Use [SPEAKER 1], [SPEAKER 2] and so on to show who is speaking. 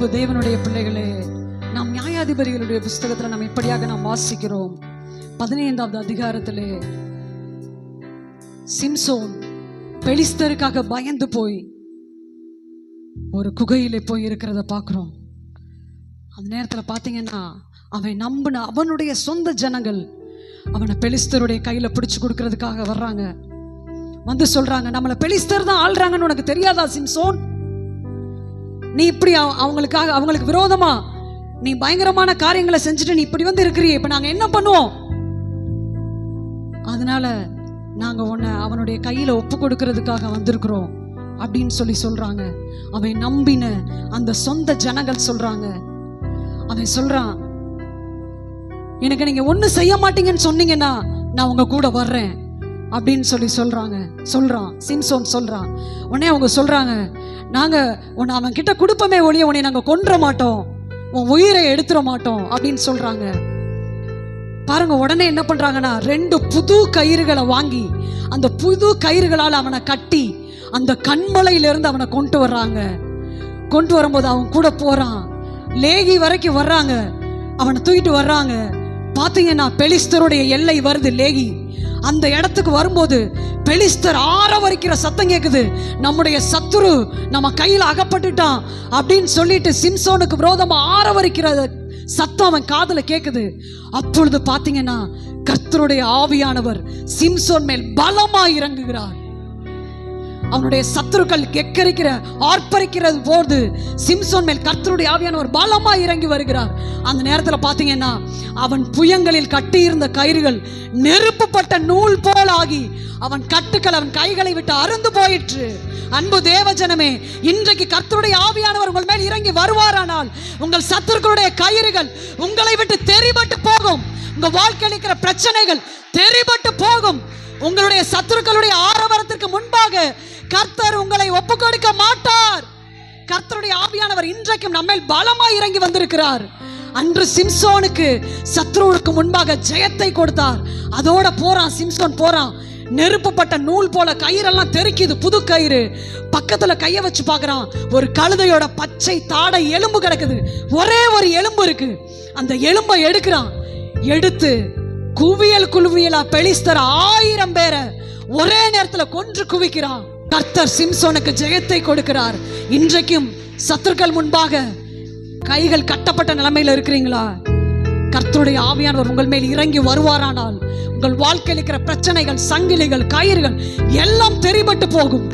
[SPEAKER 1] அன்பு தேவனுடைய பிள்ளைகளே நாம் நியாயாதிபதிகளுடைய புஸ்தகத்தில் நாம் இப்படியாக நாம் வாசிக்கிறோம்? பதினைந்தாவது அதிகாரத்திலே சிம்சோன் பெலிஸ்தருக்காக பயந்து போய் ஒரு குகையிலே போய் இருக்கிறத பார்க்குறோம். அந்த நேரத்தில் பார்த்தீங்கன்னா அவன் நம்பின அவனுடைய சொந்த ஜனங்கள் அவனை பெலிஸ்தருடைய கையில் பிடிச்சு கொடுக்கறதுக்காக வர்றாங்க. வந்து சொல்றாங்க நம்மளை பெலிஸ்தர் தான் ஆள்றாங்கன்னு உனக்கு தெரியாதா சிம்சோன்? நீ இப்படி அவ- அவங்களுக்காக அவங்களுக்கு விரோதமா நீ பயங்கரமான காரியங்களை செஞ்சுட்டு நீ இப்படி வந்து இருக்கிறீ இப்ப நாங்க என்ன பண்ணுவோம்? அதனால நாங்க உன்னை அவனுடைய கையில ஒப்பு கொடுக்கறதுக்காக வந்திருக்கிறோம் அப்படின்னு சொல்லி சொல்றாங்க. அவன் நம்பின அந்த சொந்த ஜனங்கள் சொல்றாங்க. அவன் சொல்றான் எனக்கு நீங்க ஒண்ணு செய்ய மாட்டீங்கன்னு சொன்னீங்கன்னா நான் உங்க கூட வர்றேன். அப்படின்னு சொல்லி சொல்றாங்க. சொல்றான். சிம்சோன் சொல்றான். உடனே அவங்க சொல்றாங்க நாங்க உன்னை அவன் கிட்ட கொடுப்போமே ஒழிய உன்னை நாங்க கொன்ற மாட்டோம். உன் உயிரை எடுத்துட மாட்டோம். அப்படின்னு சொல்றாங்க. பாருங்க உடனே என்ன பண்றாங்கன்னா ரெண்டு புது கயிறுகளை வாங்கி அந்த புது கயிறுகளால் அவனை கட்டி அந்த கண்மலையிலேருந்து அவனை கொண்டு வர்றாங்க. கொண்டு வரும்போது அவன் கூட போறான். லேகி வரைக்கும் வர்றாங்க. அவனை தூக்கிட்டு வர்றாங்க. பாத்தீங்கன்னா பெலிஸ்தருடைய எல்லை வருது லேகி. அந்த இடத்துக்கு வரும்போது பெலிஸ்தர் ஆரவரிக்கிற சத்தம் கேட்குது நம்முடைய சத்துரு நம்ம கையில் அகப்பட்டுட்டான் அப்படின்னு சொல்லிட்டு சிம்சோனுக்கு விரோதமா ஆரவரிக்கிற சத்தம் அவன் காதில் கேக்குது. அப்பொழுது பார்த்தீங்கன்னா கர்த்தருடைய ஆவியானவர் சிம்சோன் மேல் பலமா இறங்குகிறார். அவனுடைய சத்துருக்கள் எக்கரிக்கிற ஆர்ப்பரிக்கிறது போது சிம்சோன் மேல் கர்த்தருடைய ஒரு பலமா இறங்கி வருகிறார். அந்த நேரத்தில் பார்த்தீங்கன்னா அவன் புயங்களில் கட்டியிருந்த கயிறுகள் நெருப்புப்பட்ட நூல் போல் ஆகி அவன் கட்டுக்கள் அவன் கைகளை விட்டு அருந்து போயிற்று. அன்பு தேவஜனமே இன்றைக்கு கர்த்தருடைய ஆவியானவர் உங்கள் மேல் இறங்கி வருவாரானால் உங்கள் சத்துருக்களுடைய கயிறுகள் உங்களை விட்டு தெரிபட்டு போகும். உங்க வாழ்க்கையில் இருக்கிற பிரச்சனைகள் தெரிபட்டு போகும். உங்களுடைய சத்துருக்களுடைய ஆரவாரத்திற்கு முன்பாக கர்த்தர் உங்களை ஒப்பு கொடுக்க மாட்டார். கர்த்தருடைய ஆவியானவர் இன்றைக்கும் நம்மேல் பலமாய் இறங்கி வந்திருக்கிறார். அன்று சிம்சோனுக்கு சத்ருவுக்கு முன்பாக ஜெயத்தை கொடுத்தார். அதோட போறான் சிம்சோன் போறான். நெருப்புப்பட்ட நூல் போல கயிறெல்லாம் தெறிக்குது புது கயிறு. பக்கத்துல கைய வச்சு பாக்குறான் ஒரு கழுதையோட பச்சை தாடை எலும்பு கிடக்குது. ஒரே ஒரு எலும்பு இருக்கு. அந்த எலும்பை எடுக்கிறான். எடுத்து குவியல் குழுவியலா பெலிஸ்தர் ஆயிரம் பேரை ஒரே நேரத்துல கொன்று குவிக்கிறான். கர்த்தர் சிம்சோனுக்கு ஜெயத்தை கொடுக்கிறார். இன்றைக்கும் சத்துருக்கள் முன்பாக கைகள் கட்டப்பட்ட நிலைமையில் இருக்கிறீங்களா? கர்த்தருடைய ஆவியானவர் உங்கள் மேல் இறங்கி வருவாரானால் உங்கள் வாழ்க்கையில் இருக்கிற பிரச்சனைகள் சங்கிலிகள் கயிறுகள் எல்லாம் தெரிபட்டு போகும்.